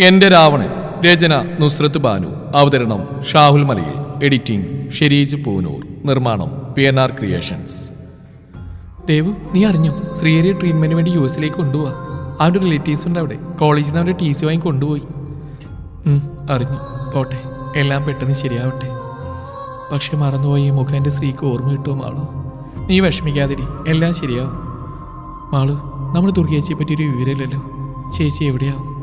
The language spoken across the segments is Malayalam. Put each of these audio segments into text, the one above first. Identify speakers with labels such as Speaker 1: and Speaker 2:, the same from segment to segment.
Speaker 1: എന്റെ രാവണൻ രചന നുസ്രത്ത് ബാനു. അവതരണം ഷാഹുൽ മലയിൽ. എഡിറ്റിംഗ് ഷെരീജ് പൂനൂർ. നിർമ്മാണം P N R creations. Dev നീ അറിഞ്ഞോ? ശ്രീഹരി ട്രീറ്റ്മെന്റിന് വേണ്ടി യു എസിലേക്ക് കൊണ്ടുപോവാ. അവന്റെ റിലേറ്റീവ്സ് ഉണ്ട് അവിടെ. കോളേജിൽ നിന്ന് അവന്റെ ടി സി വാങ്ങി കൊണ്ടുപോയി. അറിഞ്ഞു. പോട്ടെ എല്ലാം പെട്ടെന്ന് ശരിയാവട്ടെ. പക്ഷെ മറന്നുപോയി ഈ മുഖം എന്റെ സ്ത്രീക്ക് ഓർമ്മ കിട്ടുമോ മാളു? നീ വിഷമിക്കാതിരി എല്ലാം ശരിയാവും. മാളു നമ്മൾ ദുർഗേച്ചിയെ പറ്റി ഒരു വിവരമില്ലല്ലോ. ചേച്ചി എവിടെയാവും?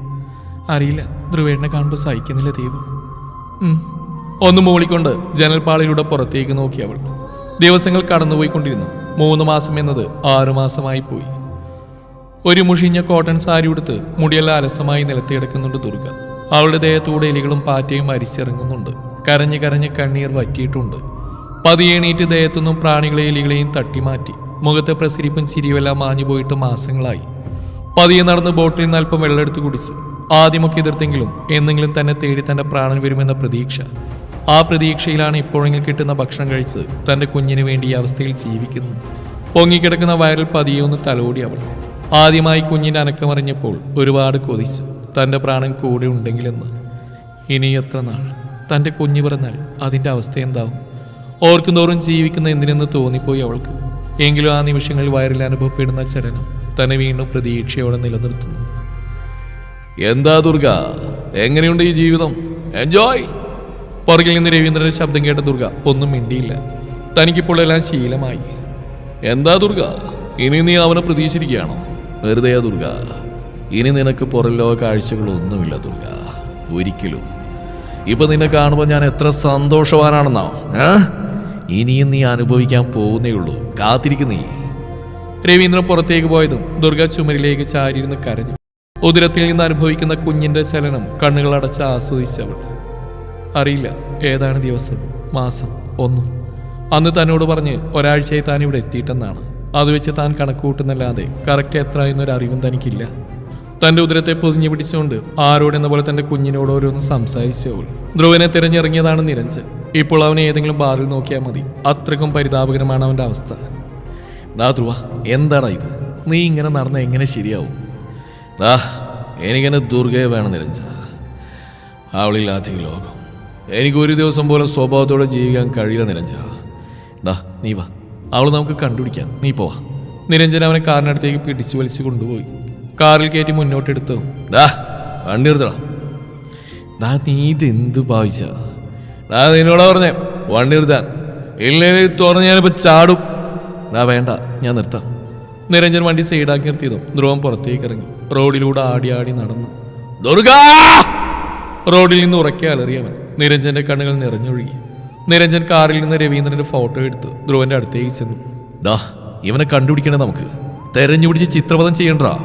Speaker 1: അറിയില്ല. ധ്രുവേട്ടനെ കാണുമ്പോൾ സഹിക്കുന്നില്ല ദേവ്. ഒന്ന് മൂളിക്കൊണ്ട് ജനൽപാളിലൂടെ പുറത്തേക്ക് നോക്കി അവൾ. ദിവസങ്ങൾ കടന്നുപോയിക്കൊണ്ടിരുന്നു. മൂന്ന് മാസം എന്നത് ആറു മാസമായി പോയി. ഒരു മുഷിഞ്ഞ കോട്ടൺ സാരി ഉടുത്ത് മുടിയെല്ലാം അലസമായി നിലത്ത് കിടക്കുന്നുണ്ട് ദുർഗ. അവളുടെ ദേഹത്തൂടെ എലികളും പാറ്റയും അരിച്ചിറങ്ങുന്നുണ്ട്. കരഞ്ഞ് കരഞ്ഞ് കണ്ണീർ വറ്റിയിട്ടുണ്ട്. പതിയെണീറ്റ് ദേഹത്തുനിന്നും പ്രാണികളെ എലികളെയും തട്ടിമാറ്റി. മുഖത്തെ പ്രസരിപ്പും ചിരിയുമെല്ലാം മാഞ്ഞു പോയിട്ട് മാസങ്ങളായി. പതിയെ നടന്ന് ബോട്ടിൽ നിന്ന് അല്പം വെള്ളമെടുത്ത് കുടിച്ചു. ആദ്യമൊക്കെ എതിർത്തെങ്കിലും എന്നെങ്കിലും തന്നെ തേടി തന്റെ പ്രാണൻ വരുമെന്ന പ്രതീക്ഷ. ആ പ്രതീക്ഷയിലാണ് ഇപ്പോഴെങ്കിലും കിട്ടുന്ന ഭക്ഷണം കഴിച്ച് തന്റെ കുഞ്ഞിന് വേണ്ടി ഈ അവസ്ഥയിൽ ജീവിക്കുന്നു പൊങ്ങിക്കിടക്കുന്ന വയറിൽ പതിയെ ഒന്ന് തലോടി അവൾ ആദ്യമായി കുഞ്ഞിന്റെ അനക്കമറിഞ്ഞപ്പോൾ ഒരുപാട് കൊതിച്ചു. തന്റെ പ്രാണൻ കൂടെ ഉണ്ടെങ്കിലെന്ന്. ഇനി എത്ര നാൾ? തന്റെ കുഞ്ഞു പറഞ്ഞാൽ അതിന്റെ അവസ്ഥ എന്താവും? ഓർക്കുന്തോറും ജീവിക്കുന്ന എന്തിനെന്ന് തോന്നിപ്പോയി അവൾക്ക്. എങ്കിലും ആ നിമിഷങ്ങളിൽ വയറിൽ അനുഭവപ്പെടുന്ന ചലനം തന്നെ വീണ്ടും പ്രതീക്ഷയോടെ നിലനിർത്തുന്നു. എന്താ ദുർഗ? എങ്ങനെയുണ്ട് ഈ ജീവിതം? എൻജോയ് പുറകിൽ നിന്ന് രവീന്ദ്രന്റെ ശബ്ദം കേട്ട ദുർഗ ഒന്നും മിണ്ടിയില്ല. തനിക്കിപ്പോൾ എല്ലാം ശീലമായി. എന്താ ദുർഗ? ഇനി നീ അവനെ പ്രതീക്ഷിച്ചിരിക്കുകയാണോ? വെറുതെയാ ദുർഗ. ഇനി നിനക്ക് പുറം ലോക കാഴ്ചകളൊന്നുമില്ല ദുർഗ. ഒരിക്കലും. ഇപ്പൊ നിന്നെ കാണുമ്പോൾ ഞാൻ എത്ര സന്തോഷവാനാണെന്നോ? ഇനിയും നീ അനുഭവിക്കാൻ പോകുന്നേ ഉള്ളൂ. കാത്തിരിക്കുന്നീ രവീന്ദ്രൻ പുറത്തേക്ക് പോയതും ദുർഗ ചുമരിലേക്ക് ചാരിയിരുന്ന് കരഞ്ഞു. ഉദരത്തിൽ നിന്ന് അനുഭവിക്കുന്ന കുഞ്ഞിന്റെ ചലനം കണ്ണുകൾ കണ്ണുകളടച്ച് ആസ്വദിച്ചവൾ. അറിയില്ല ഏതാണ് ദിവസം മാസം ഒന്നും. അന്ന് തന്നോട് പറഞ്ഞ് ഒരാഴ്ചയായി താൻ ഇവിടെ എത്തിയിട്ടെന്നാണ്. അത് വെച്ച് താൻ കണക്കുകൂട്ടുന്നല്ലാതെ കറക്റ്റ് എത്ര എന്നൊരു അറിവും തനിക്കില്ല. തന്റെ ഉദരത്തെ പൊതിഞ്ഞു പിടിച്ചുകൊണ്ട് ആരോടെന്ന പോലെ തന്റെ കുഞ്ഞിനോട് ഓരോന്ന് സംസാരിച്ചവൾ. ധ്രുവനെ തിരഞ്ഞിറങ്ങിയതാണ് നിരഞ്ജൻ. ഇപ്പോൾ അവനെ ഏതെങ്കിലും ബാറിൽ നോക്കിയാൽ മതി. അത്രക്കും പരിതാപകരമാണ് അവന്റെ അവസ്ഥ. ദാ ധ്രുവ എന്താടാ ഇത്? നീ ഇങ്ങനെ നടന്ന എങ്ങനെ ശരിയാവും? ദാ എനിക്കെന്നെ ദുർഗയെ വേണം നിരഞ്ജ അവളില്ലാത്ത ഈ ലോകം. എനിക്ക് ഒരു ദിവസം പോലെ സ്വഭാവത്തോടെ ജീവിക്കാൻ കഴിയില്ല നിരഞ്ജ ദാ നീ വാ. അവൾ നമുക്ക് കണ്ടുപിടിക്കാം. നീ പോവാ. നിരഞ്ജൻ അവനെ കാറിനടുത്തേക്ക് പിടിച്ചു വലിച്ചു കൊണ്ടുപോയി. കാറിൽ കയറ്റി മുന്നോട്ടെടുത്തു. ഡാ വണ്ടി നിർത്തടാ. ഡാ നീ ഇതെന്ത് ഭാവിച്ച? ഡാ നിന്നോടാ പറഞ്ഞേ. വണ്ടി നിർത്താൻ. ഇല്ലെങ്കിൽ തുറന്ന് ഞാനിപ്പോ ചാടും. ഡാ വേണ്ട. ഞാൻ നിർത്താം. നിരഞ്ജൻ വണ്ടി സൈഡാക്കി നിർത്തിയതും ധ്രുവം പുറത്തേക്ക് ഇറങ്ങി. റോഡിലൂടെ ആടി ആടി നടന്നു. ദുർഗാ! റോഡിൽ നിന്ന് ഉറക്കെ അലറിയവൻ നിരഞ്ജന്റെ കണ്ണുകൾ നിറഞ്ഞൊഴുകി. നിരഞ്ജൻ കാറിൽ നിന്ന് രവീന്ദ്രന്റെ ഫോട്ടോ എടുത്ത് ധ്രുവന്റെ അടുത്തേക്ക് ചെന്നു. ഡാ ഇവനെ കണ്ടുപിടിക്കണേ നമുക്ക്. തെരഞ്ഞു പിടിച്ച് ചിത്രപഥം ചെയ്യണ്ടാ.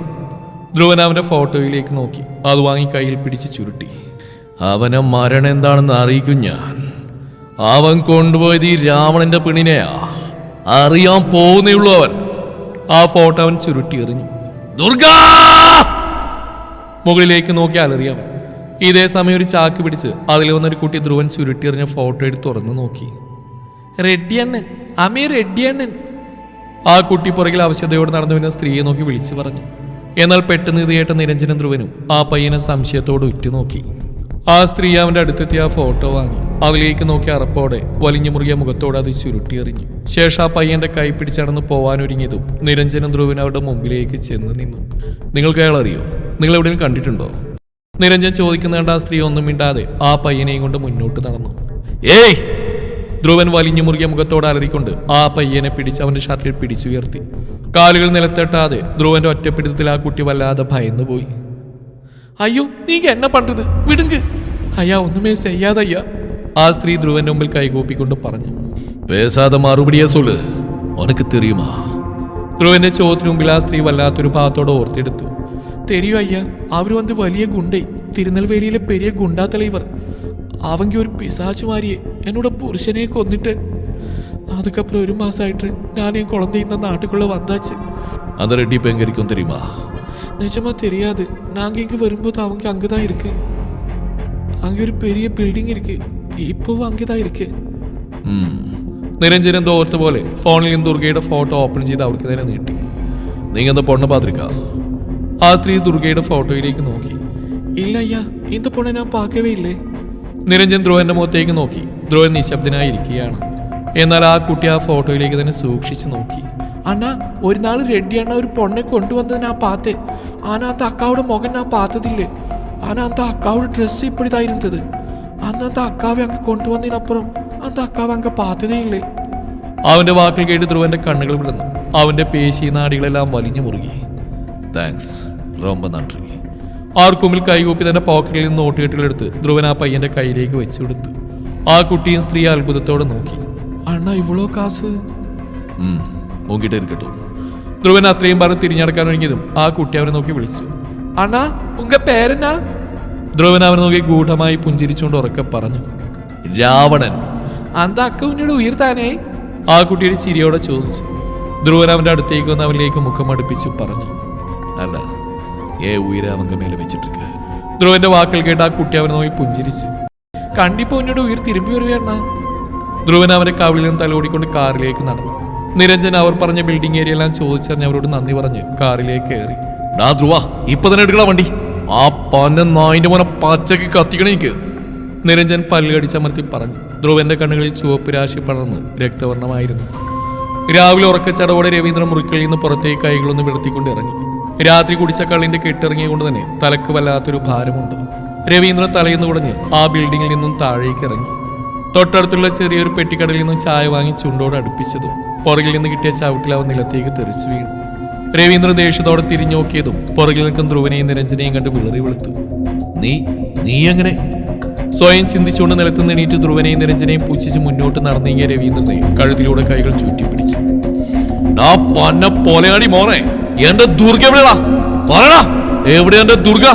Speaker 1: ധ്രുവൻ അവന്റെ ഫോട്ടോയിലേക്ക് നോക്കി. അത് വാങ്ങി കയ്യിൽ പിടിച്ച് ചുരുട്ടി. അവനെ മരണം എന്താണെന്ന് അറിയിക്കും ഞാൻ. അവൻ കൊണ്ടുപോയത് ഈ രാവണന്റെ പെണ്ണിനെയാ. അറിയാൻ പോകുന്നേ ഉള്ളൂ അവൻ. ആ ഫോട്ടോ അവൻ ചുരുട്ടി എറിഞ്ഞു ദുർഗ! മുകളിലേക്ക് നോക്കി അലറിയവൻ ഇതേ സമയം ഒരു ചാക്ക് പിടിച്ച് അതിൽ വന്നൊരു കുട്ടി ധ്രുവൻ ചുരുട്ടി എറിഞ്ഞ ഫോട്ടോ എടുത്ത് തുറന്നു നോക്കി. റെഡ്ഡിയണ്ണൻ അമീർ റെഡ്ഡിയണ്ണൻ ആ കുട്ടി പുറകിൽ ആവശ്യതയോട് നടന്നു വരുന്ന സ്ത്രീയെ നോക്കി വിളിച്ചു പറഞ്ഞു. എന്നാൽ പെട്ടെന്ന് ഇത് കേട്ട ധ്രുവനും ആ പയ്യനെ സംശയത്തോട് ഉറ്റുനോക്കി. ആ സ്ത്രീ അവന്റെ അടുത്തെത്തി ആ ഫോട്ടോ വാങ്ങി. അതിലേക്ക് നോക്കിയ അറപ്പോടെ വലിഞ്ഞു മുറിയ മുഖത്തോടെ അത് ചുരുട്ടിയെറിഞ്ഞു. ശേഷം ആ പയ്യന്റെ കൈ പിടിച്ചടന്ന് പോവാനൊരുങ്ങിയതും നിരഞ്ജനും ധ്രുവൻ അവരുടെ മുമ്പിലേക്ക് ചെന്ന് നിന്നു. നിങ്ങൾക്ക് അയാൾ അറിയോ? നിങ്ങൾ എവിടെയും കണ്ടിട്ടുണ്ടോ? നിരഞ്ജൻ ചോദിക്കുന്ന കണ്ട ആ സ്ത്രീ ഒന്നും മിണ്ടാതെ ആ പയ്യനെയും കൊണ്ട് മുന്നോട്ട് നടന്നു. ഏയ്! ധ്രുവൻ വലിഞ്ഞു മുറിയ മുഖത്തോടെ അലറിക്കൊണ്ട് ആ പയ്യനെ പിടിച്ച് അവന്റെ ഷർട്ടിൽ പിടിച്ചുയർത്തി കാലുകൾ നിലത്തെട്ടാതെ ധ്രുവന്റെ ഒറ്റപ്പിടുത്തത്തിൽ ആ കുട്ടി വല്ലാതെ ഭയന്നു പോയി അയ്യോ നീ എന്നെ പണ്ടത്? വിടുങ്ക്! അയ്യാ ഒന്നുമേ ചെയ്യാതയ്യ. ആ സ്ത്രീ ധ്രുവന്റെ മുമ്പിൽ കൈകോപ്പിക്കൊണ്ട് പറഞ്ഞു പേസാതെ മറുപടിയാ സോൾ ഉനക്ക് തെറിയുമാ. ധ്രുവന്റെ ചോദത്തിന് മുമ്പിൽ ആ സ്ത്രീ വല്ലാത്തൊരു ഭാഗത്തോടെ ഓർത്തെടുത്തു. തെരിയോ അയ്യ അവർ വന്ന് വലിയ ഗുണ്ടേ തിരുനെൽവേലിയിലെ പെരിയ ഗുണ്ടാ തെളിവർ അവങ്കി ഒരു പിസാച്ചുമാരിയെ എന്നോട് പുരുഷനെ കൊന്നിട്ട്. അതൊക്കെ ഒരു മാസമായിട്ട് ഞാൻ ഈ കുളം குழந்தையும் இந்த വന്നാച്ച് അത്
Speaker 2: റെഡി പെങ്കരിക്കും இப்போ നിജമാ തെരിയാതെ. தெரியுமா
Speaker 1: நிஜமா தெரியாது நாங்கள் இங்கே வரும்போது அவங்க அங்கே தான் இருக்கு அங்கே ഇപ്പോൾ വാങ്ങിയതായിരിക്കും. നിരഞ്ജൻ എന്തോ ഓർത്ത പോലെ ഫോണിൽ നിന്ന് ദുർഗയുടെ ഫോട്ടോ ഓപ്പൺ ചെയ്ത് അവർക്ക് നേരെ നീട്ടി.
Speaker 2: നീ എന്താ പൊണ്ണ പാത്രിക
Speaker 1: ആ സ്ത്രീ ദുർഗയുടെ ഫോട്ടോയിലേക്ക് നോക്കി. ഇല്ല അയ്യാ എന്ത് പൊണ്ണ ഞാൻ പാക്കവേ ഇല്ലേ? നിരഞ്ജൻ ധ്രുവന്റെ മുഖത്തേക്ക് നോക്കി. ധ്രുവൻ നിശബ്ദനായിരിക്കുകയാണ്. എന്നാൽ ആ കുട്ടി ആ ഫോട്ടോയിലേക്ക് തന്നെ സൂക്ഷിച്ചു നോക്കി. അണ്ണാ ഒരു നാൾ റെഡ്ഡി അണ്ണ ഒരു പൊണ്ണെ കൊണ്ടുവന്നതിന് ആ പാത്തേ. ആനാത്ത അക്കാവുടെ മുഖൻ ഞാൻ പാത്തതില്ലേ? ആനാത്ത അക്കാവുടെ ഡ്രസ്സ് ഇപ്പിടിതായിരുന്നത്. അന്നത്തെ അക്കാവ് അങ്ങ് കൊണ്ടുവന്നതിനപ്പുറം അന്ന് അക്കാവ് അങ്ങ് പാത്തതയില്ലേ? അവന്റെ വാക്കുകൾ കേട്ട് ധ്രുവന്റെ കണ്ണുകൾ വിടുന്നു അവന്റെ പേശി നാടികളെല്ലാം വലിഞ്ഞു മുറുകി.
Speaker 2: താങ്ക്സ് റൊമ്പ നന്ദി.
Speaker 1: ആർക്കുമിൽ കൈകൂപ്പി തന്റെ പോക്കറ്റിൽ നിന്ന് നോട്ടുകെട്ടുകളെടുത്ത് ധ്രുവൻ ആ പയ്യന്റെ കയ്യിലേക്ക് വെച്ചു കൊടുത്തു. ആ കുട്ടിയും സ്ത്രീ അത്ഭുതത്തോടെ നോക്കി. അണ്ണ ഇവളോ കാസ്?
Speaker 2: നോക്കിട്ട്
Speaker 1: ധ്രുവൻ അത്രയും പറഞ്ഞ് തിരിഞ്ഞടക്കാൻ ഒരുങ്ങിയതും ആ കുട്ടി അവനെ നോക്കി വിളിച്ചു. അണ്ണ ഉങ്ക പേരെന്നാ? ധ്രുവൻ അവൻ നോക്കി ഗൂഢമായി പുഞ്ചിരിച്ചുകൊണ്ട് ഉറക്കെ പറഞ്ഞു
Speaker 2: രാവണൻ.
Speaker 1: അന്താ അക്കൗണ്ടിയുടെ ഉയർ താനേ? ആ കുട്ടിയുടെ ചിരിയോടെ ചോദിച്ചു. ധ്രുവൻ അവന്റെ അടുത്തേക്ക് വന്ന് അവനിലേക്ക് മുഖം അടുപ്പിച്ചു പറഞ്ഞു
Speaker 2: അല്ല ഏ ഉയരാവങ്ക മേലെ വെച്ചിട്ടിരിക്കുക
Speaker 1: ധ്രുവന്റെ വാക്കുകൾ കേട്ട് ആ കുട്ടി അവനെ നോക്കി പുഞ്ചിരിച്ചു. കണ്ടിപ്പോ എന്നോട് ഉയർ തിരുമ്പി വരുകയാണ് ധ്രുവൻ അവരെ കവിളിൽ നിന്ന് തലോടിക്കൊണ്ട് കാറിലേക്ക് നടന്നു. നിരഞ്ജൻ അവർ പറഞ്ഞ ബിൽഡിംഗ് ഏരിയ എല്ലാം ചോദിച്ചറിഞ്ഞ് അവരോട് നന്ദി പറഞ്ഞ് കാറിലേക്ക് കയറി.
Speaker 2: ധ്രുവ ഇപ്പൊ തന്നെ എടുക്കണ വണ്ടി. ആ പാന്റെ നായിന്റെ മോനെ പച്ചക്ക് കത്തിക്കണേ എനിക്ക്.
Speaker 1: നിരഞ്ജൻ പല്ലുകടിച്ചമർത്തി പറഞ്ഞു. ധ്രുവന്റെ കണ്ണുകളിൽ ചുവപ്പ് രാശി പടർന്ന് രക്തവർണമായിരുന്നു. രാവിലെ ഉറക്കച്ചടവോടെ രവീന്ദ്രൻ മുറിക്കളിൽ നിന്ന് പുറത്തേക്ക് കൈകളൊന്ന് വിടത്തിക്കൊണ്ട് ഇറങ്ങി. രാത്രി കുടിച്ച കള്ളിന്റെ കെട്ടിറങ്ങിയതുകൊണ്ട് തന്നെ തലക്ക് വല്ലാത്തൊരു ഭാരമുണ്ട്. രവീന്ദ്രൻ തലയെന്ന് കുടഞ്ഞ് ആ ബിൽഡിങ്ങിൽ നിന്നും താഴേക്ക് ഇറങ്ങി. തൊട്ടടുത്തുള്ള ചെറിയൊരു പെട്ടിക്കടയിൽ നിന്നും ചായ വാങ്ങി ചുണ്ടോട് അടുപ്പിച്ചതും പുറകിൽ നിന്ന് കിട്ടിയ ചവിട്ടിൽ അവൻ നിലത്തേക്ക് തെറിച്ചു വീണു. രവീന്ദ്രൻ ദേഷ്യത്തോടെ തിരിഞ്ഞു നോക്കിയതും പുറകിൽ നിൽക്കുന്ന ധ്രുവനെയും നിരഞ്ജനെയും കണ്ട് വിളറി വെളുത്തു.
Speaker 2: നീ നീ എങ്ങനെ?
Speaker 1: സ്വയം ചിന്തിച്ചുകൊണ്ട് നിലത്ത് എണീറ്റ് ധ്രുവനെയും നിരഞ്ജനെയും പൂച്ചിച്ച് മുന്നോട്ട് നടന്നീങ്ങിയ രവീന്ദ്രനെ കഴുതിലൂടെ കൈകൾ ചുറ്റിപ്പിടിച്ചു.
Speaker 2: ഡാ പന്ന പോലെയാടി മോനെ. എന്റെ ദുർഗ എവിടെയാ? പറടാ എവിടെ എന്റെ ദുർഗ?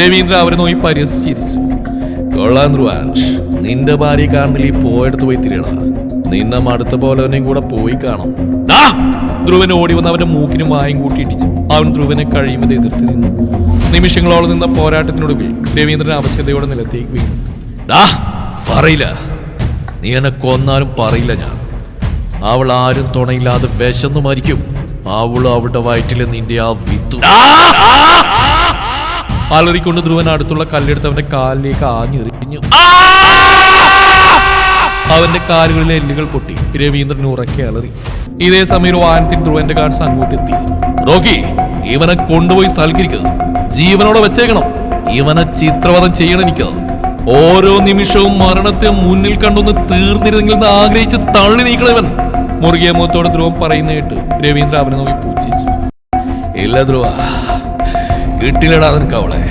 Speaker 1: രവീന്ദ്ര അവരെ നോക്കി പരിഹസിച്ചിരിച്ചു
Speaker 2: കൊള്ളാൻ ധ്രുവാൻഷ് നിന്റെ ഭാര്യ കാണുന്നില്ല ഈ പോയെടുത്ത് പോയി തിരിയടാ. നിന്നെ മടുത്ത പോലെ കൂടെ പോയി കാണും.
Speaker 1: ധ്രുവൻ ഓടി വന്ന് അവന്റെ മൂക്കിനും വായും കൂട്ടി ഇടിച്ചു. അവൻ ധ്രുവനെ കഴിയുമ്പോൾ എതിർത്ത് നിന്നു. നിമിഷങ്ങളോളം നിന്ന പോരാട്ടത്തിനൊടുവിൽ രവീന്ദ്രൻ അവശതയോടെ നിലത്തേക്ക് വീണു.
Speaker 2: ഡാ പറയില്ല. നീ എന്നെ കൊന്നാലും പറയില്ല ഞാൻ. അവൾ ആരും തുണയില്ലാതെ വിശന്നു മരിക്കും. അവളും അവളുടെ വയറ്റിലെ നിന്റെ ആ വിത്തു.
Speaker 1: അലറിക്കൊണ്ട് ധ്രുവൻ അടുത്തുള്ള കല്ലെടുത്ത് അവന്റെ കാലിലേക്ക് ആഞ്ഞെറിഞ്ഞു. അവന്റെ കാലുകളിലെ എല്ലുകൾ പൊട്ടി. രവീന്ദ്രൻ ഉറക്കെ അലറി. ഇതേ സമയം വാഹനത്തിൽ ധ്രുവന്റെ കാർസ് അങ്ങോട്ടെത്തി
Speaker 2: റോക്കി ഇവനെ കൊണ്ടുപോയി സൽക്കരിക്കുക ജീവനോടെ വെച്ചേക്കണം. ഇവനെ ചിത്രവധം ചെയ്യണം എനിക്ക്. ഓരോ നിമിഷവും മരണത്തെ മുന്നിൽ കണ്ടൊന്ന് തീർന്നിരുന്നെങ്കിൽ ആഗ്രഹിച്ച് തള്ളി നീക്കണവൻ
Speaker 1: മുറുകിയ മുഖത്തോട് ധ്രുവം പറയുന്ന കേട്ട് രവീന്ദ്ര അവനെ നോക്കി പൂച്ചിച്ചു
Speaker 2: ഇല്ല ധ്രുവ കിട്ടില്ലടാ നിനക്ക് അവളെ.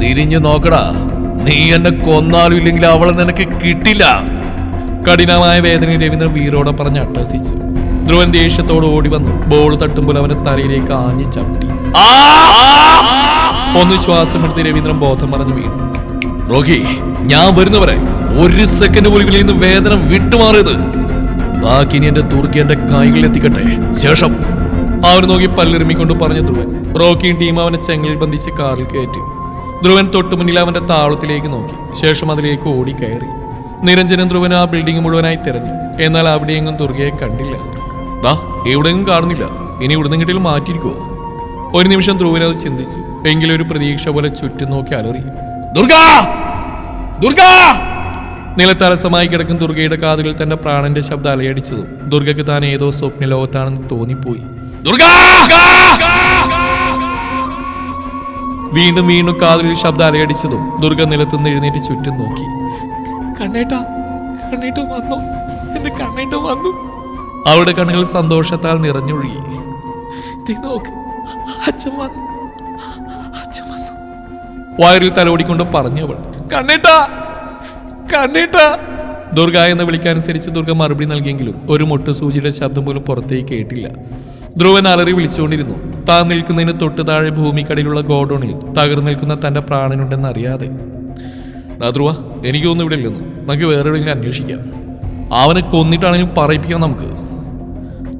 Speaker 2: തിരിഞ്ഞു നോക്കടാ. നീ എന്നെ കൊന്നാലും ഇല്ലെങ്കിൽ അവളെ നിനക്ക് കിട്ടില്ല.
Speaker 1: കഠിനമായ വേദനയിൽ രവീന്ദ്രൻ വീരോടെ പറഞ്ഞ് അട്ടഹസിച്ചു. ധ്രുവൻ ദേഷ്യത്തോട് ഓടി വന്നു. ബോൾ തട്ടുമ്പോൾ അവന്റെ തലയിലേക്ക് ആഞ്ഞു ചവിട്ടി. ഒന്ന് ശ്വാസമെടുത്ത് രവീന്ദ്രൻ ബോധം പറഞ്ഞു വീണു.
Speaker 2: റോഹി ഞാൻ വരുന്നവരെ ഒരു സെക്കൻഡ് പോലും ഇന്ന് നിന്ന് വേദന വിട്ടുമാറിയത്. ബാക്കി ഇനി എന്റെ തുർക്കി എന്റെ കൈകളിൽ എത്തിക്കട്ടെ. ശേഷം.
Speaker 1: അവൻ നോക്കി പല്ലിറുമിക്കൊണ്ട് പറഞ്ഞു ധ്രുവൻ. റോക്കിയും ടീം അവനെ ചെങ്ങലിൽ ബന്ധിച്ച് കാറിൽ കയറ്റി. ധ്രുവൻ തൊട്ടു മുന്നിൽ അവന്റെ താളത്തിലേക്ക് നോക്കി. ശേഷം അതിലേക്ക് ഓടി കയറി. നിരഞ്ജനും ധ്രുവൻ ആ ബിൽഡിംഗ് മുഴുവനായി തിരഞ്ഞു. എന്നാൽ അവിടെയെങ്ങും ദുർഗയെ കണ്ടില്ല. ദാ എവിടെയെങ്കിലും കാണുന്നില്ല. ഇനി ഇവിടുന്ന് കിട്ടിയാൽ മാറ്റിയിരിക്കുവോ? ഒരു നിമിഷം ധ്രുവൻ അത് ചിന്തിച്ചു. എങ്കിലും ഒരു പ്രതീക്ഷ പോലെ ചുറ്റും നോക്കി അലറി. ദുർഗ! ദുർഗ! നിലത്തലസമായി കിടക്കും ദുർഗയുടെ കാതുകൾ തന്റെ പ്രാണന്റെ ശബ്ദം അലയടിച്ചതും ദുർഗയ്ക്ക് താൻ ഏതോ സ്വപ്ന ലോകത്താണെന്ന് തോന്നിപ്പോയി. വീണ്ടും വീണ്ടും കാതുകളിൽ ശബ്ദം അലയടിച്ചതും ദുർഗ നിലത്തുനിന്ന് എഴുന്നേറ്റ് ചുറ്റും നോക്കി. കണ്ണേട്ട കണ്ണേട്ട വന്നു. എന്റെ കണ്ണേട്ട വന്നു. അവളുടെ കണ്ണുകൾ സന്തോഷത്താൽ നിറഞ്ഞൊഴുകി. ദേ നോക്ക് അച്ഛൻ വന്നു. അച്ഛൻ വന്നു. വയറിൽ തലോടിക്കൊണ്ട് പറഞ്ഞു അവൾ കണ്ണേട്ടാ കണ്ണേട്ടാ. ദുർഗ എന്ന് വിളിക്കാനുസരിച്ച് ദുർഗ മറുപടി നൽകിയെങ്കിലും ഒരു മുട്ടു സൂചിയുടെ ശബ്ദം പോലും പുറത്തേക്ക് കേട്ടില്ല. ധ്രുവൻ അലറി വിളിച്ചുകൊണ്ടിരുന്നു. താൻ നിൽക്കുന്നതിന് തൊട്ടു താഴെ ഭൂമിക്കടിയിലുള്ള ഗോഡോണിൽ തകർന്നു നിൽക്കുന്ന തന്റെ പ്രാണനുണ്ടെന്ന് അറിയാതെ എനിക്ക് ധ്രുവ എനിക്കൊന്നും ഇവിടെ ഇല്ലെന്ന് നമുക്ക് വേറെ എവിടെയെങ്കിലും അന്വേഷിക്കാം. അവനെ കൊന്നിട്ടാണെങ്കിലും പറയിപ്പിക്കാം നമുക്ക്.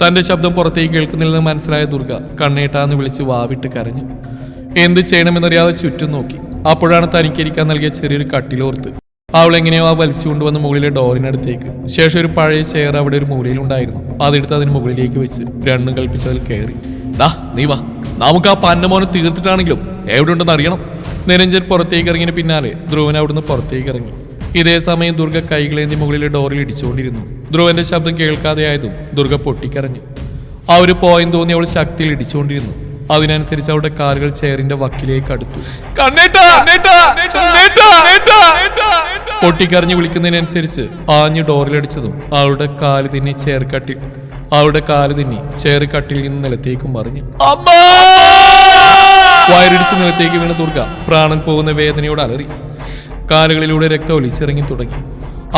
Speaker 1: തന്റെ ശബ്ദം പുറത്തേക്ക് കേൾക്കുന്നില്ലെന്ന് മനസ്സിലായ ദുർഗ കണ്ണേട്ടാന്ന് വിളിച്ച് വാവിട്ട് കരഞ്ഞു. എന്ത് ചെയ്യണമെന്നറിയാതെ ചുറ്റും നോക്കി. അപ്പോഴാണ് തനിക്കിരിക്കാൻ നൽകിയ ചെറിയൊരു കട്ടിലോർത്ത്. അവൾ എങ്ങനെയോ ആ വലിച്ചു കൊണ്ടുവന്ന് മുകളിലെ ഡോറിനടുത്തേക്ക്. ശേഷം ഒരു പഴയ ചെയർ അവിടെ ഒരു മൂലയിലുണ്ടായിരുന്നു അതെടുത്ത് അതിന് മുകളിലേക്ക് വെച്ച് രണ്ടും കൽപ്പിച്ചതിൽ കയറി.
Speaker 2: ദാ നീ വാ. നമുക്ക് ആ പന്നമോനെ തീർത്തിട്ടാണെങ്കിലും എവിടെ ഉണ്ടെന്ന് അറിയണം.
Speaker 1: നിരഞ്ജൻ പുറത്തേക്ക് ഇറങ്ങിയ പിന്നാലെ ധ്രുവൻ അവിടുന്ന് പുറത്തേക്ക് ഇറങ്ങി ഇതേ സമയം ദുർഗ കൈകളേന്തി മുകളിലെ ഡോറിൽ ഇടിച്ചുകൊണ്ടിരുന്നു. ധ്രുവന്റെ ശബ്ദം കേൾക്കാതെയായതും ദുർഗ പൊട്ടിക്കരഞ്ഞു. ഒരു പോയിന്റ് തോന്നി അവൾ ശക്തിയിൽ ഇടിച്ചുകൊണ്ടിരുന്നു. അതിനനുസരിച്ച് അവളുടെ കാലുകൾ ചെയറിന്റെ വക്കിലേക്ക് അടുത്തു. പൊട്ടിക്കറിഞ്ഞ് വിളിക്കുന്നതിനനുസരിച്ച് ആഞ്ഞ് ഡോറിലടിച്ചതും അവളുടെ കാൽ തിന്നി ചേർക്കട്ടി കട്ടിൽ അവളുടെ കാൽ തിന്നി ചേർ കട്ടിൽ നിന്ന് നിലത്തേക്കും മറിഞ്ഞു.
Speaker 2: അമ്മ!
Speaker 1: വയറിടിച്ച് നിലത്തേക്ക് വീണ ദുർഗ പ്രാണൻ പോകുന്ന വേദനയോട് അലറി. കാലുകളിലൂടെ രക്തം ഒലിച്ചിറങ്ങി തുടങ്ങി.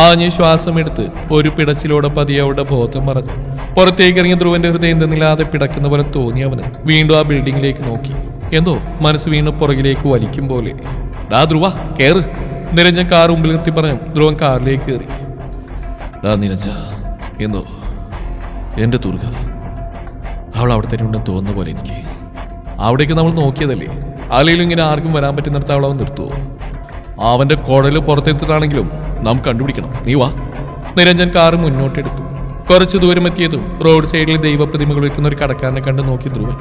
Speaker 1: ആഞ്ഞ് ശ്വാസം എടുത്ത് ഒരു പിടച്ചിലോടെ പതിയെ അവളുടെ ബോധം മറഞ്ഞു പുറത്തേക്ക് ഇറങ്ങിയ ധ്രുവന്റെ ഹൃദയം എന്തെന്നില്ലാതെ പിടക്കുന്ന പോലെ തോന്നി അവന്. വീണ്ടും ആ ബിൽഡിങ്ങിലേക്ക് നോക്കി. എന്തോ മനസ്സ് വീണ്ടും പുറകിലേക്ക് വലിക്കും പോലെ. ഡാ ധ്രുവ കേറ്. നിരഞ്ജൻ കാർ മുമ്പിൽ നിർത്തി പറഞ്ഞു. ധ്രുവൻ കാറിലേക്ക് കയറി.
Speaker 2: ഡാ നിരഞ്ജ എന്തോ? എന്റെ ദുർഗ.
Speaker 1: അവൾ അവിടെ തന്നെ ഉണ്ടെന്ന് തോന്നുന്ന പോലെ എനിക്ക് അവിടേക്ക് നമ്മൾ നോക്കിയതല്ലേ? അല്ലെങ്കിലും ഇങ്ങനെ ആർക്കും വരാൻ പറ്റുന്നിടത്ത് അവൾ അവൻ നിർത്തുവോ? അവന്റെ കുടൽ പുറത്തെടുത്തിട്ടാണെങ്കിലും നാം കണ്ടുപിടിക്കണം. നീ വാ. നിരഞ്ജൻ കാറ് മുന്നോട്ടെടുത്തു. കുറച്ച് ദൂരം എത്തിയതും റോഡ് സൈഡിൽ ദൈവപ്രതിമകൾ വിൽക്കുന്ന ഒരു കടക്കാരനെ കണ്ട് നോക്കി ധ്രുവൻ.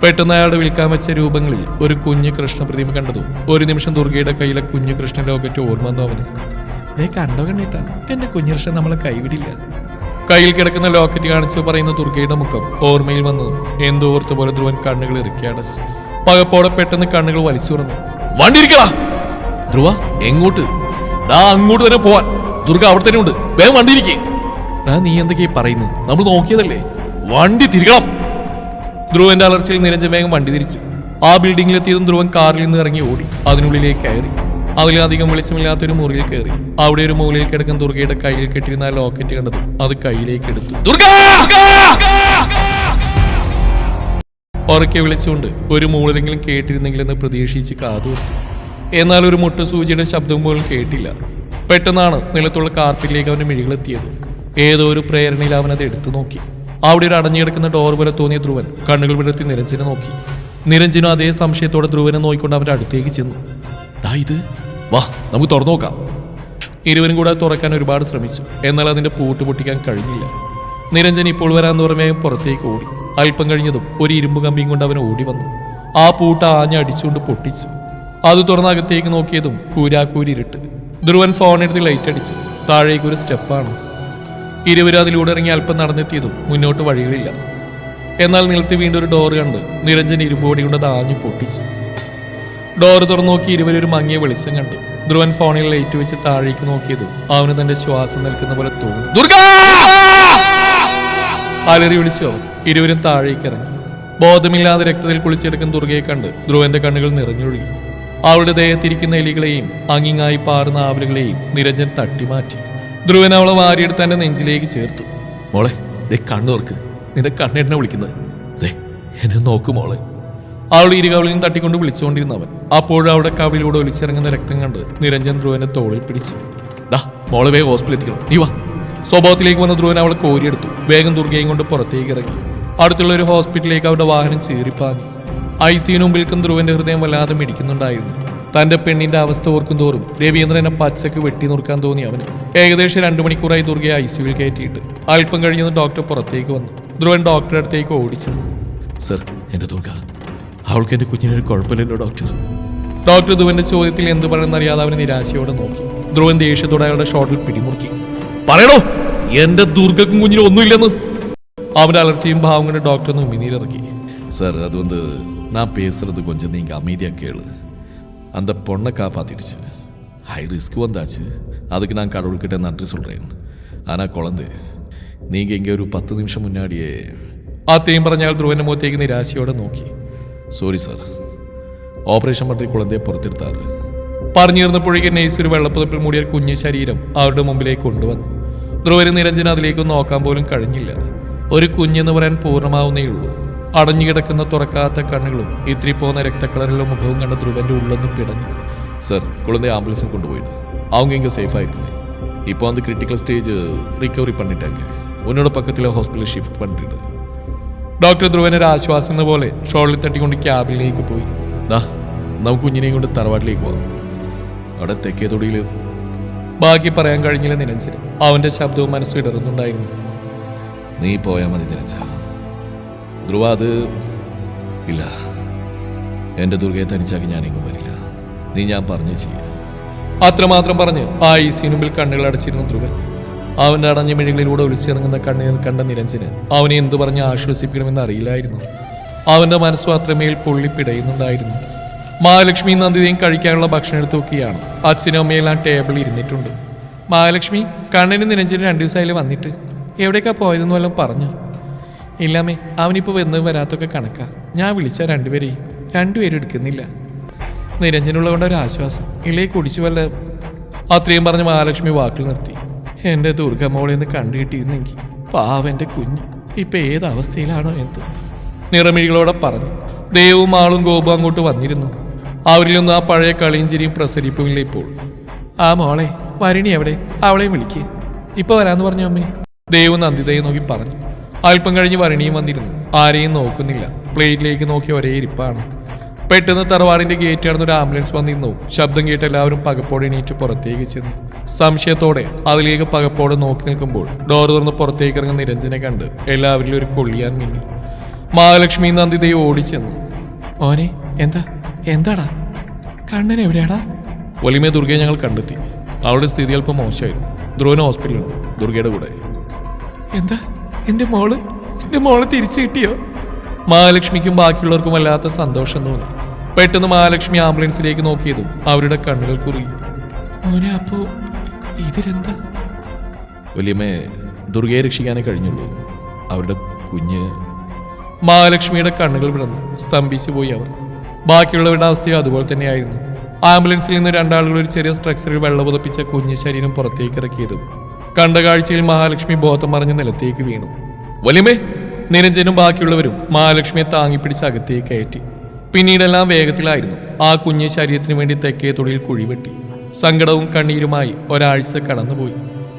Speaker 1: പെട്ടെന്ന് അയാളുടെ വിൽക്കാൻ വെച്ച രൂപങ്ങളിൽ ഒരു കുഞ്ഞു കൃഷ്ണ പ്രതിമ കണ്ടതും ഒരു നിമിഷം ദുർഗയുടെ കയ്യിലെ കുഞ്ഞു കൃഷ്ണ ലോകറ്റ് ഓർമ്മ വന്നു അവന്. കണ്ടോ കണ്ടിട്ടാ എന്റെ കുഞ്ഞു കൃഷ്ണൻ നമ്മളെ കൈവിടില്ല. കയ്യിൽ കിടക്കുന്ന ലോക്കറ്റ് കാണിച്ച് പറയുന്ന ദുർഗയുടെ മുഖം ഓർമ്മയിൽ വന്നു. എന്തോ ഓർത്ത പോലെ ധ്രുവൻ കണ്ണുകൾ ഇറുക്കി അടച്ചു പകപ്പോടെ പെട്ടെന്ന് കണ്ണുകൾ വലിച്ചു തുറന്നു.
Speaker 2: വണ്ടി ഇരിക്കടാ ധ്രുവ എങ്ങോട്ട്? ഡാ അങ്ങോട്ട് തന്നെ പോവാൻ. ദുർഗ അവിടെ തന്നെ ഉണ്ട്. വേഗം വണ്ടി ഇരിക്കേ
Speaker 1: "ഡാ, നീ എന്തൊക്കെയാ പറയുന്നു?
Speaker 2: നമ്മൾ നോക്കിയതല്ലേ? വണ്ടി തിരിക്കണം
Speaker 1: ധ്രുവന്റെ അലർച്ചയിൽ നിരഞ്ജൻ വേഗം വണ്ടി തിരിച്ചു. ആ ബിൽഡിങ്ങിലെത്തിയതും ധ്രുവൻ കാറിൽ നിന്ന് ഇറങ്ങി ഓടി. അതിനുള്ളിലേക്ക് കയറി. അതിലധികം വെളിച്ചമില്ലാത്തൊരു മുറിയിൽ കയറി. അവിടെ ഒരു മൂലയിൽ കിടക്കുന്ന ദുർഗയുടെ കയ്യിൽ കെട്ടിയിരുന്ന ലോക്കറ്റ് കണ്ടത് അത് കയ്യിലേക്ക് എടുത്തു. ഉറക്കെ വിളിച്ചുകൊണ്ട് ഒരു മൂളിലെങ്കിലും കേട്ടിരുന്നെങ്കിലെന്ന് പ്രതീക്ഷിച്ച് കാതോർത്തു. എന്നാൽ ഒരു മുട്ട സൂചിയുടെ ശബ്ദം പോലും കേട്ടില്ല. പെട്ടെന്നാണ് നിലത്തുള്ള കാർപ്പിലേക്ക് അവന്റെ മിഴികളെത്തിയത്. ഏതോ ഒരു പ്രേരണയിൽ അവൻ അത് എടുത്തു നോക്കി. അവിടെ ഒരു അടഞ്ഞു കിടക്കുന്ന ഡോർ പോലെ തോന്നിയ ധ്രുവൻ കണ്ണുകൾ വിടർത്തി നിരഞ്ജനെ നോക്കി. നിരഞ്ജനും അതേ സംശയത്തോടെ ധ്രുവനെ നോക്കിക്കൊണ്ട് അവന്റെ അടുത്തേക്ക് ചെന്നു.
Speaker 2: ഡാ ഇത്. വാ നമുക്ക് തുറന്നു നോക്കാം.
Speaker 1: ഇരുവരും കൂടെ തുറക്കാൻ ഒരുപാട് ശ്രമിച്ചു. എന്നാൽ അതിന്റെ പൂട്ട് പൊട്ടിക്കാൻ കഴിഞ്ഞില്ല. നിരഞ്ജൻ ഇപ്പോൾ വരാൻ പറഞ്ഞ പുറത്തേക്ക് ഓടി. അല്പം കഴിഞ്ഞതും ഒരു ഇരുമ്പ് കമ്പിയും കൊണ്ട് അവൻ ഓടി വന്നു. ആ പൂട്ട് ആഞ്ഞ അടിച്ചുകൊണ്ട് പൊട്ടിച്ചു. അത് തുറന്ന് അകത്തേക്ക് നോക്കിയതും കൂരാക്കൂരി ഇരുട്ട് ധ്രുവൻ ഫോൺ എടുത്ത് ലൈറ്റ് അടിച്ചു. താഴേക്ക് ഒരു സ്റ്റെപ്പാണ്. ഇരുവരും അതിലൂടെ ഇറങ്ങി അല്പം നടന്നെത്തിയതും മുന്നോട്ട് വഴികളില്ല. എന്നാൽ നിലത്ത് വീണ്ടും ഒരു ഡോർ കണ്ട് നിരഞ്ജൻ ഇരുമ്പോടി കൊണ്ട് അത് ആഞ്ഞു പൊട്ടിച്ചു. ഡോർ തുറന്നു നോക്കി ഇരുവരും മങ്ങിയ വെളിച്ചം കണ്ടു. ധ്രുവൻ ഫോണിൽ ലൈറ്റ് വെച്ച് താഴേക്ക് നോക്കിയതും അവന് തന്റെ ശ്വാസം നിൽക്കുന്ന പോലെ തോന്നി. അലറി വിളിച്ചു അവൻ ഇരുവരും താഴേക്ക് ഇറങ്ങി. ബോധമില്ലാതെ രക്തത്തിൽ കുളിച്ചെടുക്കുന്ന ദുർഗയെ കണ്ട് ധ്രുവന്റെ കണ്ണുകൾ നിറഞ്ഞൊഴുകി. അവളുടെ ദേഹത്തിരിക്കുന്ന എലികളെയും അങ്ങിങ്ങായി പാറുന്ന ആവലുകളെയും നിരഞ്ജൻ തട്ടിമാറ്റി. ധ്രുവൻ അവളെ വാരിയെടുത്ത് തന്റെ നെഞ്ചിലേക്ക് ചേർത്തു.
Speaker 2: മോളെ ദേ കണ്ണു തുറക്ക് നിന്റെ കണ്ണെണ്ണ വിളിക്കുന്നത്. എന്നെ നോക്കു മോളെ.
Speaker 1: അവൾ ഇരുകവളിയും തട്ടിക്കൊണ്ട് വിളിച്ചുകൊണ്ടിരുന്നവൻ. അപ്പോഴും അവളുടെ കവിലൂടെ ഒലിച്ചിറങ്ങുന്ന രക്തം കണ്ട് നിരഞ്ജൻ ധ്രുവനെ തോളിൽ പിടിച്ചു.
Speaker 2: ഡാ മോളെ വേഗം ഹോസ്പിറ്റലിൽ എത്തിക്കണം. നീ വാ.
Speaker 1: സ്വഭാവത്തിലേക്ക് വന്ന ധ്രുവൻ അവളെ കോരിയെടുത്തു. വേഗം ദുർഗയും കൊണ്ട് പുറത്തേക്ക് ഇറങ്ങി. അടുത്തുള്ള ഒരു ഹോസ്പിറ്റലിലേക്ക് അവരുടെ വാഹനം ചീറിപ്പാഞ്ഞു ഐ സിനു മുമ്പിൽക്കും ധ്രുവന്റെ ഹൃദയം വല്ലാതെ മിടിക്കുന്നുണ്ടായിരുന്നു. തന്റെ പെണ്ണിന്റെ അവസ്ഥ ഓർക്കും തോറും രവീന്ദ്രനെ പച്ചക്ക് വെട്ടി നുറുക്കാൻ തോന്നി അവന്. ഏകദേശം രണ്ടു മണിക്കൂറായി ദുർഗയെ ഐ സിയുവിൽ കയറ്റിയിട്ട്. അല്പം കഴിഞ്ഞ് ഡോക്ടർ പുറത്തേക്ക് വന്നു. ധ്രുവൻ ഡോക്ടറെ അടുത്തേക്ക് ഓടിച്ചു
Speaker 2: സർ എന്റെ ദുർഗ അവൾക്ക് എന്റെ കുഞ്ഞിനൊരു കുഴപ്പമില്ലല്ലോ ഡോക്ടർ
Speaker 1: ഡോക്ടർ ധ്രുവന്റെ ചോദ്യത്തിൽ എന്ത് പറയുന്നറിയാതെ അവനെ നിരാശയോടെ നോക്കി ധ്രുവൻ ദേഷ്യത്തോടെ അയാളുടെ ഷോട്ടിൽ പിടിമുറുക്കി
Speaker 2: പറയണോ എന്റെ ദുർഗക്കും കുഞ്ഞിനും ഒന്നുമില്ലെന്ന്
Speaker 1: അവന്റെ അലർച്ചയും ഭാവം കൊണ്ട് ഡോക്ടർ ഒന്ന് ഉമിനീരിറക്കി
Speaker 2: சார் அது வந்து நான் பேசுறது கொஞ்சம் நீங்கள் அமைதியாக கேளு அந்த பொண்ணை காப்பாத்திடுச்சு ஹை ரிஸ்க் வந்தாச்சு அதுக்கு நான் கடவுள்கிட்ட நன்றி சொல்கிறேன் ஆனால் குழந்தை நீங்கள் இங்கே ஒரு பத்து நிமிஷம் முன்னாடியே
Speaker 1: അത്രയും പറഞ്ഞ അയാൾ ധ്രുവന്റെ മുഖത്തേക്ക് നിരാശയോടെ നോക്കി
Speaker 2: சாரி சார் ஆப்ரேஷன் பண்ணி குழந்தைய பொறுத்தெடுத்தாரு
Speaker 1: പറഞ്ഞിരുന്നപ്പോഴേക്കും നെയ്സ് ഒരു വെള്ളപ്പുതപ്പിൽ മൂടിയ ഒരു കുഞ്ഞു ശരീരം അവരുടെ മുമ്പിലേക്ക് കൊണ്ടുവന്നു ധ്രുവന് നിരഞ്ജന അതിലേക്ക് നോക്കാൻ പോലും കഴിഞ്ഞില്ല ഒരു കുഞ്ഞെന്ന് പറയാൻ പൂർണ്ണമാവുന്നേ ഉള്ളൂ അടഞ്ഞുകിടക്കുന്ന തുറക്കാത്ത കണ്ണുകളും ഇത്തിരി പോകുന്ന രക്തക്കളറുള്ള മുഖവും കണ്ട ധ്രുവന്റെ ഉള്ളൊന്ന് പിടഞ്ഞു
Speaker 2: சார் குழந்தைய ஆம்புலன்ஸில் கொண்டு போயிடு அவங்க இங்கே சேஃபாக இருக்குங்க இப்போ அந்த கிரிட்டிக்கல் ஸ்டேஜ் ரிக்கவரி பண்ணிட்டாங்க உன்னோட பக்கத்தில் ஹாஸ்பிட்டல் ஷிஃப்ட் பண்ணிட்டு
Speaker 1: ഡോക്ടർ ധ്രുവനൊരു ആശ്വാസം എന്ന പോലെ ഷോളിൽ തട്ടിക്കൊണ്ട് ക്യാബിനിലേക്ക് പോയി.
Speaker 2: ദാ നമുക്ക് കുഞ്ഞിനെയും കൊണ്ട് തറവാട്ടിലേക്ക് പോകാം. അവിടെ തെക്കേ തൊടിയിൽ
Speaker 1: ബാക്കി പറയാൻ കഴിഞ്ഞില്ല നിരഞ്ജന് അവന്റെ ശബ്ദവും മനസ്സും ഇടറുന്നുണ്ടായിരുന്നു.
Speaker 2: നീ പോയാൽ മതി നിരഞ്ജ. ധ്രുവ അത് ഇല്ല. എന്റെ ദുർഗയെ തനിച്ചാക്കി ഞാനെങ്ങും വരില്ല. നീ ഞാൻ പറഞ്ഞു ചെയ്യ.
Speaker 1: അത്രമാത്രം പറഞ്ഞ് ആ ഈസിന് മുമ്പിൽ കണ്ണുകൾ അടച്ചിരുന്നു ധ്രുവൻ. അവന്റെ അടഞ്ഞ മിഴികളിലൂടെ ഒലിച്ചിറങ്ങുന്ന കണ്ണീർ കണ്ട നിരഞ്ജന് അവനെ എന്തു പറഞ്ഞ് ആശ്വസിപ്പിക്കണമെന്ന് അറിയില്ലായിരുന്നു. അവന്റെ മനസ്സും അത്രമേൽ പൊള്ളിപ്പിടയുന്നുണ്ടായിരുന്നു. മഹാലക്ഷ്മി നന്ദിതയും കഴിക്കാനുള്ള ഭക്ഷണം എടുത്തു നോക്കിയാണ് അച്ഛനും അമ്മയെല്ലാം ടേബിളിൽ ഇരുന്നിട്ടുണ്ട്. മഹാലക്ഷ്മി കണ്ണനും നിരഞ്ജനും രണ്ടു ദിവസമായാലും വന്നിട്ട്? എവിടേക്കാ പോയതെന്ന് വല്ലതും പറഞ്ഞു? ഇല്ലാമേ അവനിപ്പോൾ വന്നത് വരാത്തൊക്കെ കണക്കാ. ഞാൻ വിളിച്ച രണ്ടുപേരെയും. രണ്ടുപേരും എടുക്കുന്നില്ല. നിരഞ്ജനുള്ളതുകൊണ്ട് ഒരു ആശ്വാസം. ഇല്ലേ കുടിച്ചു വല്ല അത്രയും പറഞ്ഞ് മഹാലക്ഷ്മി വാക്കിൽ നിർത്തി. എന്റെ ദുർഗമോളെ ഒന്ന് കണ്ടു പാവന്റെ കുഞ്ഞ് ഇപ്പൊ ഏതവസ്ഥയിലാണോ എന്തോ? നിറമിഴികളോടെ പറഞ്ഞു ദേവും ആളും ഗോപും അങ്ങോട്ട് വന്നിരുന്നു. അവരിലൊന്നും ആ പഴയ കളിയും ചിരിയും പ്രസരിപ്പുമില്ല ഇപ്പോൾ. ആ മോളെ വരിണി എവിടെ? അവളെയും വിളിക്കേ. ഇപ്പൊ വരാന്ന് പറഞ്ഞു അമ്മേ? ദേവ് നന്ദിതയെ നോക്കി പറഞ്ഞു. അല്പം കഴിഞ്ഞ് വരണിയും വന്നിരുന്നു. ആരെയും നോക്കുന്നില്ല. പ്ലേറ്റിലേക്ക് നോക്കി ഒരേ ഇരിപ്പാണ്. പെട്ടെന്ന് തറവാടിന്റെ ഗേറ്റ് കടന്ന് ഒരു ആംബുലൻസ് വന്നിരുന്നു. ശബ്ദം കേട്ട് എല്ലാവരും പകപ്പോടെ എണീറ്റ് പുറത്തേക്ക് ചെന്നു. സംശയത്തോടെ അതിലേക്ക് പകപ്പോടെ നോക്കി നിൽക്കുമ്പോൾ ഡോർ തുറന്ന് പുറത്തേക്ക് ഇറങ്ങുന്ന നിരഞ്ജനെ കണ്ട് എല്ലാവരിലും ഒരു കൊള്ളിയാൻ മിന്നി. മഹാലക്ഷ്മി നന്ദിതയെ ഓടിച്ചെന്നു ഓനെ എന്താ? എന്താടാ? കണ്ണൻ എവിടെയാടാ? വലിമേ ദുർഗയെ ഞങ്ങൾ കണ്ടെത്തി. അവളുടെ സ്ഥിതി അല്പം മോശമായിരുന്നു. ധ്രുവന് ഹോസ്പിറ്റലുണ്ട് ദുർഗയുടെ കൂടെ. എന്താ? എന്റെ മോൾ? എന്റെ മോളെ തിരിച്ചു കിട്ടിയോ? മഹാലക്ഷ്മിക്കും ബാക്കിയുള്ളവർക്കും വല്ലാത്ത സന്തോഷം തോന്നി. പെട്ടെന്ന് മഹാലക്ഷ്മി ആംബുലൻസിലേക്ക് നോക്കിയത് അവരുടെ കണ്ണുകൾ കുറി അപ്പോ ഇതിലെന്താ?
Speaker 2: വലിയമ്മേ ദുർഗയെ രക്ഷിക്കാനേ കഴിഞ്ഞുള്ളൂ. അവരുടെ കുഞ്ഞ്
Speaker 1: മഹാലക്ഷ്മിയുടെ കണ്ണുകൾ വിടന്നു സ്തംഭിച്ചു പോയി അവർ. ബാക്കിയുള്ളവരുടെ അവസ്ഥയും അതുപോലെ തന്നെയായിരുന്നു. ആംബുലൻസിൽ നിന്ന് രണ്ടാളുകൾ ഒരു ചെറിയ സ്ട്രക്ചറിൽ വെള്ളം പുതപ്പിച്ച കുഞ്ഞ് ശരീരം പുറത്തേക്ക് ഇറക്കിയതും കണ്ട കാഴ്ചയിൽ മഹാലക്ഷ്മി ബോധം മറിഞ്ഞ് നിലത്തേക്ക് വീണു. വലിയമേ നിരഞ്ജനും ബാക്കിയുള്ളവരും മഹാലക്ഷ്മിയെ താങ്ങിപ്പിടിച്ച് അകത്തേക്ക് കയറ്റി. പിന്നീടെല്ലാം വേഗത്തിലായിരുന്നു. ആ കുഞ്ഞ് ശരീരത്തിന് വേണ്ടി തെക്കേ തൊടിയിൽ കുഴിവെട്ടി. സങ്കടവും കണ്ണീരുമായി ഒരാഴ്ച കടന്നുപോയി.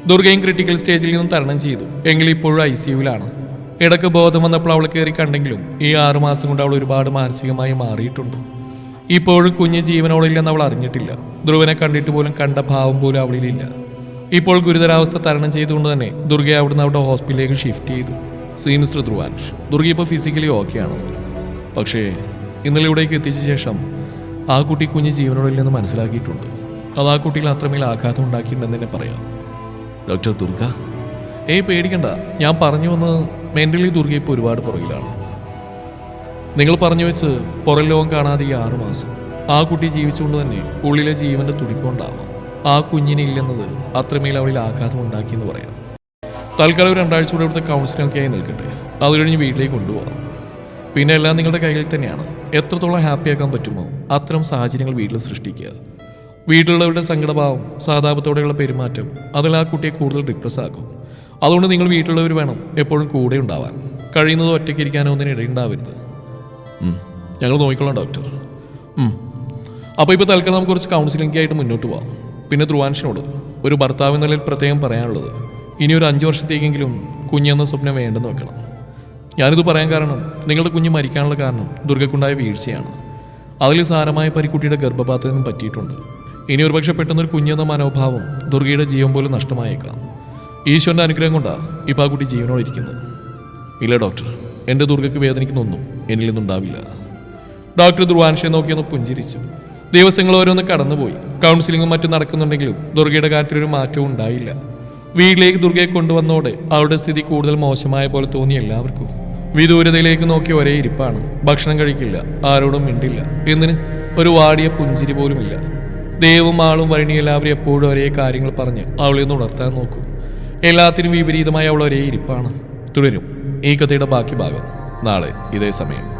Speaker 1: ദുർഗയും ക്രിട്ടിക്കൽ സ്റ്റേജിൽ നിന്നും തരണം ചെയ്തു. എങ്കിലും ഇപ്പോഴും ഐ സിയുവിലാണ് ഇടയ്ക്ക് ബോധം വന്നപ്പോൾ അവൾ കയറി കണ്ടെങ്കിലും ഈ ആറുമാസം കൊണ്ട് അവൾ ഒരുപാട് മാനസികമായി മാറിയിട്ടുണ്ട്. ഇപ്പോഴും കുഞ്ഞ് ജീവനോടില്ലെന്ന് അവൾ അറിഞ്ഞിട്ടില്ല. ധ്രുവനെ കണ്ടിട്ട് പോലും കണ്ട ഭാവം പോലും അവളിലില്ല ഇപ്പോൾ ഗുരുതരാവസ്ഥ തരണം ചെയ്തുകൊണ്ട് തന്നെ ദുർഗയെ അവിടുന്ന് അവിടെ ഹോസ്പിറ്റലിലേക്ക് ഷിഫ്റ്റ് ചെയ്തു. സീ മിസ്റ്റർ ധ്രുവാൻഷ് ദുർഗ ഇപ്പോൾ ഫിസിക്കലി ഓക്കെയാണ് പക്ഷേ ഇന്നലെ ഇവിടേക്ക് എത്തിച്ച ശേഷം ആ കുട്ടി കുഞ്ഞ് ജീവനോടില്ലെന്ന് മനസ്സിലാക്കിയിട്ടുണ്ട്. അത് ആ കുട്ടിയിൽ അത്രമേൽ ആഘാതം ഉണ്ടാക്കിയിട്ടുണ്ടെന്ന് തന്നെ പറയാം.
Speaker 2: ഡോക്ടർ ദുർഗ?
Speaker 1: ഏയ് പേടിക്കണ്ട. ഞാൻ പറഞ്ഞു വന്ന് മെന്റലി ദുർഗ ഇപ്പോൾ ഒരുപാട് പുറകിലാണ്. നിങ്ങൾ പറഞ്ഞു വെച്ച് പുറം ലോകം കാണാതെ ഈ ആറുമാസം ആ കുട്ടി ജീവിച്ചുകൊണ്ട് തന്നെ ഉള്ളിലെ ജീവന്റെ തുടിപ്പുണ്ടാവാം ആ കുഞ്ഞിനെ ഇല്ലെന്നത് അത്രമേൽ അവളിൽ ആഘാതം ഉണ്ടാക്കിയെന്ന് പറയാം. തൽക്കാലം രണ്ടാഴ്ച കൂടെ ഇവിടുത്തെ കൗൺസിലിംഗ് ആയി നിൽക്കട്ടെ. അത് കഴിഞ്ഞ് വീട്ടിലേക്ക് കൊണ്ടുപോകാം പിന്നെ എല്ലാം നിങ്ങളുടെ കയ്യിൽ തന്നെയാണ്. എത്രത്തോളം ഹാപ്പിയാക്കാൻ പറ്റുമോ അത്തരം സാഹചര്യങ്ങൾ വീട്ടിൽ സൃഷ്ടിക്കുക. വീട്ടിലുള്ളവരുടെ സങ്കടഭാവം സാതാപത്തോടെയുള്ള പെരുമാറ്റം അതിൽ ആ കുട്ടിയെ കൂടുതൽ ഡിപ്രസ് ആക്കും. അതുകൊണ്ട് നിങ്ങൾ വീട്ടിലുള്ളവർ വേണം എപ്പോഴും കൂടെ ഉണ്ടാവാൻ. കഴിയുന്നത് ഒറ്റയ്ക്ക് ഇരിക്കാനോ ഒന്നിനും ഇടയുണ്ടാവരുത് ഞങ്ങൾ നോക്കിക്കോളാം ഡോക്ടർ അപ്പോൾ ഇപ്പോൾ തൽക്കാലം നമുക്ക് കുറച്ച് കൗൺസിലിംഗ് ആയിട്ട് മുന്നോട്ട് പോകാം പിന്നെ ധ്രുവാൻഷിനോട് ഒരു ഭർത്താവ് നിലയിൽ പ്രത്യേകം പറയാനുള്ളത്. ഇനി ഒരു അഞ്ച് വർഷത്തേക്കെങ്കിലും കുഞ്ഞെന്ന സ്വപ്നം വേണ്ടെന്ന് വെക്കണം. ഞാനിത് പറയാൻ കാരണം നിങ്ങളുടെ കുഞ്ഞ് മരിക്കാനുള്ള കാരണം ദുർഗക്കുണ്ടായ വീഴ്ചയാണ്. അതിൽ സാരമായ പരിക്കുട്ടിയുടെ ഗർഭപാത്രത്തിനും പറ്റിയിട്ടുണ്ട്. ഇനി ഒരുപക്ഷെ പെട്ടെന്നൊരു കുഞ്ഞെന്ന മനോഭാവം ദുർഗയുടെ ജീവൻ പോലും നഷ്ടമായേക്കാം. ഈശ്വരന്റെ അനുഗ്രഹം കൊണ്ടാണ് ഇപ്പോൾ ആ കുട്ടി ജീവനോടെ ഇരിക്കുന്നത്. ഇല്ല ഡോക്ടർ. എന്റെ ദുർഗയ്ക്ക് വേദനിക്കുന്നൊന്നും എന്നിൽ നിന്നുണ്ടാവില്ല. ഡോക്ടർ ദുർവാൻഷയെ നോക്കിയൊന്ന് പുഞ്ചിരിച്ചു. ദിവസങ്ങൾ ഓരോന്ന് കടന്നുപോയി. കൗൺസിലിങ്ങും മറ്റും നടക്കുന്നുണ്ടെങ്കിലും ദുർഗയുടെ കാര്യത്തിൽ ഒരു മാറ്റവും ഉണ്ടായില്ല. വീട്ടിലേക്ക് ദുർഗയെ കൊണ്ടുവന്നോടെ അവളുടെ സ്ഥിതി കൂടുതൽ മോശമായ പോലെ തോന്നി എല്ലാവർക്കും. വിദൂരതയിലേക്ക് നോക്കി ഒരേ ഇരിപ്പാണ്. ഭക്ഷണം കഴിക്കില്ല. ആരോടും മിണ്ടില്ല. എന്തിന്? ഒരു വാടിയ പുഞ്ചിരി പോലുമില്ല. ദേവും ആളും വരണി എല്ലാവരും എപ്പോഴും ഒരേ കാര്യങ്ങൾ പറഞ്ഞ് അവളെ ഒന്ന് ഉണർത്താൻ നോക്കും. എല്ലാത്തിനും വിപരീതമായി അവൾ ഒരേ ഇരിപ്പാണ്. തുടരും. ഈ കഥയുടെ ബാക്കി ഭാഗം. നാളെ ഇതേ സമയം.